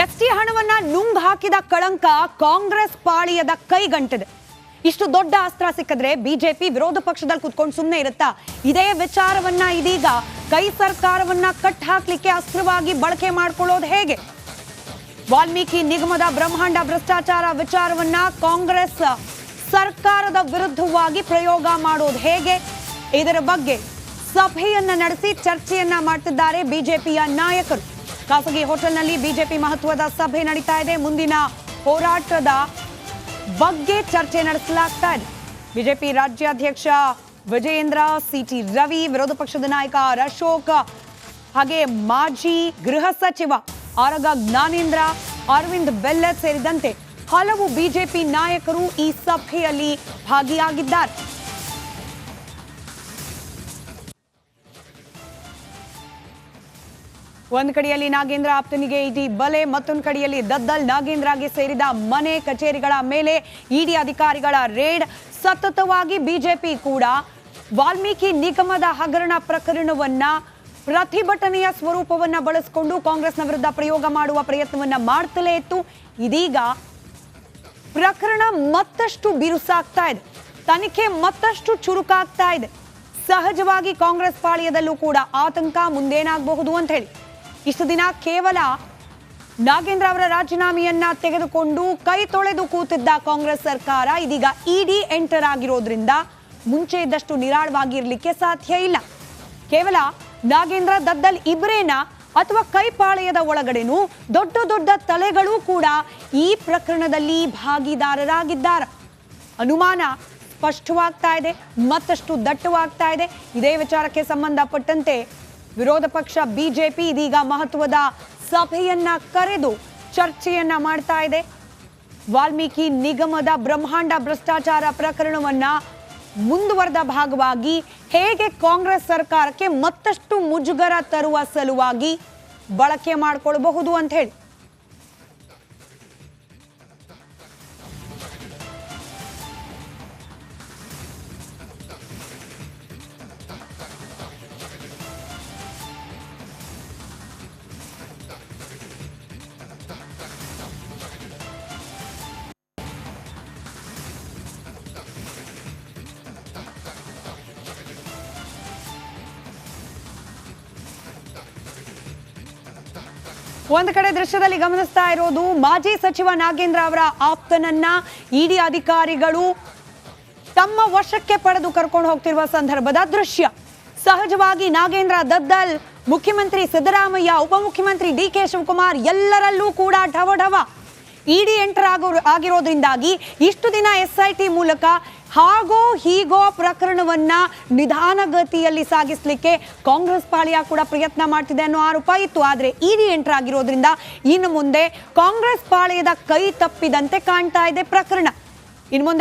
S T ಹಣವನ್ನ ನುಂಗ್ ಹಾಕಿದ ಕಳಂಕ ಕಾಂಗ್ರೆಸ್ ಪಾಳಿಯದ ಕೈಗಂಟಿದೆ. ಇಷ್ಟು ದೊಡ್ಡ ಅಸ್ತ್ರ ಸಿಕ್ಕಿದ್ರೆ ಬಿಜೆಪಿ ವಿರೋಧ ಪಕ್ಷದಲ್ಲಿ ಕುತ್ಕೊಂಡು ಸುಮ್ಮನೆ ಇರುತ್ತಾ? ಇದೇ ವಿಚಾರವನ್ನ ಇದೀಗ ಕೈ ಸರ್ಕಾರವನ್ನ ಕಟ್ ಹಾಕ್ಲಿಕ್ಕೆ ಅಸ್ತ್ರವಾಗಿ ಬಳಕೆ ಮಾಡ್ಕೊಳ್ಳೋದು ಹೇಗೆ? ವಾಲ್ಮೀಕಿ ನಿಗಮದ ಬ್ರಹ್ಮಾಂಡ ಭ್ರಷ್ಟಾಚಾರ ವಿಚಾರವನ್ನ ಕಾಂಗ್ರೆಸ್ ಸರ್ಕಾರದ ವಿರುದ್ಧವಾಗಿ ಪ್ರಯೋಗ ಮಾಡೋದು ಹೇಗೆ? ಇದರ ಬಗ್ಗೆ ಸಭೆಯನ್ನ ನಡೆಸಿ ಚರ್ಚೆಯನ್ನ ಮಾಡ್ತಿದ್ದಾರೆ ಬಿಜೆಪಿಯ ನಾಯಕರು. ಖಾಸಗಿ ಹೋಟೆಲ್ನಲ್ಲಿ ಬಿಜೆಪಿ ಮಹತ್ವದ ಸಭೆ ನಡೀತಾ ಇದೆ. ಮುಂದಿನ ಹೋರಾಟದ ಬಗ್ಗೆ ಚರ್ಚೆ ನಡೆಸಲಾಗ್ತಾ ಇದೆ. ಬಿಜೆಪಿ ರಾಜ್ಯಾಧ್ಯಕ್ಷ ವಿಜಯೇಂದ್ರ, ಸಿಟಿ ರವಿ, ವಿರೋಧ ಪಕ್ಷದ ನಾಯಕ ಅಶೋಕ್, ಹಾಗೆ ಮಾಜಿ ಗೃಹ ಸಚಿವ ಆರಗ ಜ್ಞಾನೇಂದ್ರ, ಅರವಿಂದ್ ಬೆಲ್ಲರ್ ಸೇರಿದಂತೆ ಹಲವು ಬಿಜೆಪಿ ನಾಯಕರು ಈ ಸಭೆಯಲ್ಲಿ ಭಾಗಿಯಾಗಿದ್ದಾರೆ. ಒಂದ್ ಕಡೆಯಲ್ಲಿ ನಾಗೇಂದ್ರ ಆಪ್ತನಿಗೆ ಇಡೀ ಬಲೆ, ಮತ್ತೊಂದು ಕಡೆಯಲ್ಲಿ ದದ್ದಲ್ ನಾಗೇಂದ್ರಗೆ ಸೇರಿದ ಮನೆ ಕಚೇರಿಗಳ ಮೇಲೆ ಇಡಿ ಅಧಿಕಾರಿಗಳ ರೇಡ್. ಸತತವಾಗಿ ಬಿಜೆಪಿ ಕೂಡ ವಾಲ್ಮೀಕಿ ನಿಗಮದ ಹಗರಣ ಪ್ರಕರಣವನ್ನ ಪ್ರತಿಭಟನೆಯ ಸ್ವರೂಪವನ್ನ ಬಳಸಿಕೊಂಡು ಕಾಂಗ್ರೆಸ್ನ ವಿರುದ್ಧ ಪ್ರಯೋಗ ಮಾಡುವ ಪ್ರಯತ್ನವನ್ನ ಮಾಡ್ತಲೇ ಇತ್ತು. ಇದೀಗ ಪ್ರಕರಣ ಮತ್ತಷ್ಟು ಬಿರುಸಾಗ್ತಾ ಇದೆ. ತನಿಖೆ ಮತ್ತಷ್ಟು ಚುರುಕಾಗ್ತಾ ಇದೆ. ಸಹಜವಾಗಿ ಕಾಂಗ್ರೆಸ್ ಪಾಳ್ಯದಲ್ಲೂ ಕೂಡ ಆತಂಕ ಮುಂದೇನಾಗಬಹುದು ಅಂತ ಹೇಳಿ. ಇಷ್ಟು ದಿನ ಕೇವಲ ನಾಗೇಂದ್ರ ಅವರ ರಾಜೀನಾಮೆಯನ್ನ ತೆಗೆದುಕೊಂಡು ಕೈ ತೊಳೆದು ಕೂತಿದ್ದ ಕಾಂಗ್ರೆಸ್ ಸರ್ಕಾರ ಇದೀಗ ಇಡಿ ಎಂಟರ್ ಆಗಿರೋದ್ರಿಂದ ಮುಂಚೆ ಇದ್ದಷ್ಟು ನಿರಾಳವಾಗಿರ್ಲಿಕ್ಕೆ ಸಾಧ್ಯ ಇಲ್ಲ. ಕೇವಲ ನಾಗೇಂದ್ರ ದದ್ದಲ್ ಇಬ್ರೇನಾ ಅಥವಾ ಕೈಪಾಳೆಯದ ಒಳಗಡೆನೂ ದೊಡ್ಡ ದೊಡ್ಡ ತಲೆಗಳು ಕೂಡ ಈ ಪ್ರಕರಣದಲ್ಲಿ ಭಾಗಿದಾರರಾಗಿದ್ದಾರೆ. ಅನುಮಾನ ಸ್ಪಷ್ಟವಾಗ್ತಾ ಇದೆ, ಮತ್ತಷ್ಟು ದಟ್ಟವಾಗ್ತಾ ಇದೆ. ಇದೇ ವಿಚಾರಕ್ಕೆ ಸಂಬಂಧಪಟ್ಟಂತೆ ವಿರೋಧ ಪಕ್ಷ ಬಿಜೆಪಿ ಇದೀಗ ಮಹತ್ವದ ಸಭೆಯನ್ನ ಕರೆದು ಚರ್ಚೆಯನ್ನ ಮಾಡ್ತಾ ಇದೆ. ವಾಲ್ಮೀಕಿ ನಿಗಮದ ಬ್ರಹ್ಮಾಂಡ ಭ್ರಷ್ಟಾಚಾರ ಪ್ರಕರಣವನ್ನ ಮುಂದುವರೆದ ಭಾಗವಾಗಿ ಹೇಗೆ ಕಾಂಗ್ರೆಸ್ ಸರ್ಕಾರಕ್ಕೆ ಮತ್ತಷ್ಟು ಮುಜುಗರ ತರುವ ಸಲುವಾಗಿ ಬಳಕೆ ಮಾಡಿಕೊಳ್ಬಹುದು ಅಂತ ಹೇಳಿ. ಒಂದು ಕಡೆ ದೃಶ್ಯದಲ್ಲಿ ಗಮನಿಸ್ತಾ ಇರೋದು ಮಾಜಿ ಸಚಿವ ನಾಗೇಂದ್ರ ಅವರ ಆಪ್ತನನ್ನ ಇಡಿ ಅಧಿಕಾರಿಗಳು ತಮ್ಮ ವಶಕ್ಕೆ ಪಡೆದು ಕರ್ಕೊಂಡು ಹೋಗ್ತಿರುವ ಸಂದರ್ಭದ ದೃಶ್ಯ. ಸಹಜವಾಗಿ ನಾಗೇಂದ್ರ ದದ್ದಲ್, ಮುಖ್ಯಮಂತ್ರಿ ಸಿದ್ದರಾಮಯ್ಯ, ಉಪಮುಖ್ಯಮಂತ್ರಿ ಡಿ ಕೆ ಶಿವಕುಮಾರ್ ಎಲ್ಲರಲ್ಲೂ ಕೂಡ ಢವ ಢವ ಇಡಿ ಎಂಟರ್ ಆಗೋ ಆಗಿರೋದ್ರಿಂದಾಗಿ ಇಷ್ಟು ದಿನ ಎಸ್ ಐ ಟಿ ಮೂಲಕ ಹಾಗೋ ಹೀಗೋ ಪ್ರಕರಣವನ್ನ ನಿಧಾನಗತಿಯಲ್ಲಿ ಸಾಗಿಸ್ಲಿಕ್ಕೆ ಕಾಂಗ್ರೆಸ್ ಪಾಳಿಯ ಕೂಡ ಪ್ರಯತ್ನ ಮಾಡ್ತಿದೆ ಅನ್ನೋ ಆರೋಪ ಇತ್ತು. ಆದ್ರೆ ಇಡಿ ಎಂಟರ್ ಆಗಿರೋದ್ರಿಂದ ಇನ್ನು ಮುಂದೆ ಕಾಂಗ್ರೆಸ್ ಪಾಳಯದ ಕೈ ತಪ್ಪಿದಂತೆ ಕಾಣ್ತಾ ಇದೆ ಪ್ರಕರಣ. ಇನ್ನು